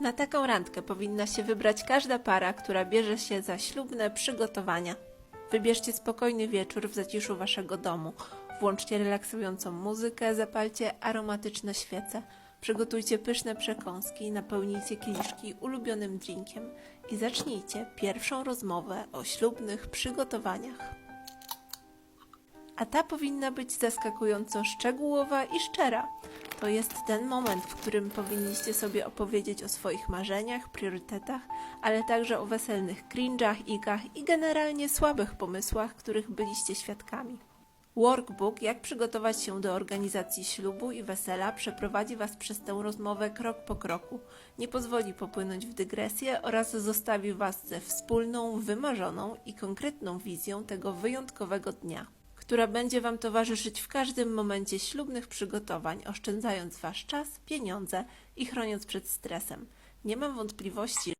Na taką randkę powinna się wybrać każda para, która bierze się za ślubne przygotowania. Wybierzcie spokojny wieczór w zaciszu waszego domu. Włączcie relaksującą muzykę, zapalcie aromatyczne świece. Przygotujcie pyszne przekąski, napełnijcie kieliszki ulubionym drinkiem i zacznijcie pierwszą rozmowę o ślubnych przygotowaniach. A ta powinna być zaskakująco szczegółowa i szczera. To jest ten moment, w którym powinniście sobie opowiedzieć o swoich marzeniach, priorytetach, ale także o weselnych cringe'ach, ikach i generalnie słabych pomysłach, których byliście świadkami. Workbook, jak przygotować się do organizacji ślubu i wesela, przeprowadzi Was przez tę rozmowę krok po kroku. Nie pozwoli popłynąć w dygresję oraz zostawi Was ze wspólną, wymarzoną i konkretną wizją tego wyjątkowego dnia, która będzie Wam towarzyszyć w każdym momencie ślubnych przygotowań, oszczędzając Wasz czas, pieniądze i chroniąc przed stresem. Nie mam wątpliwości,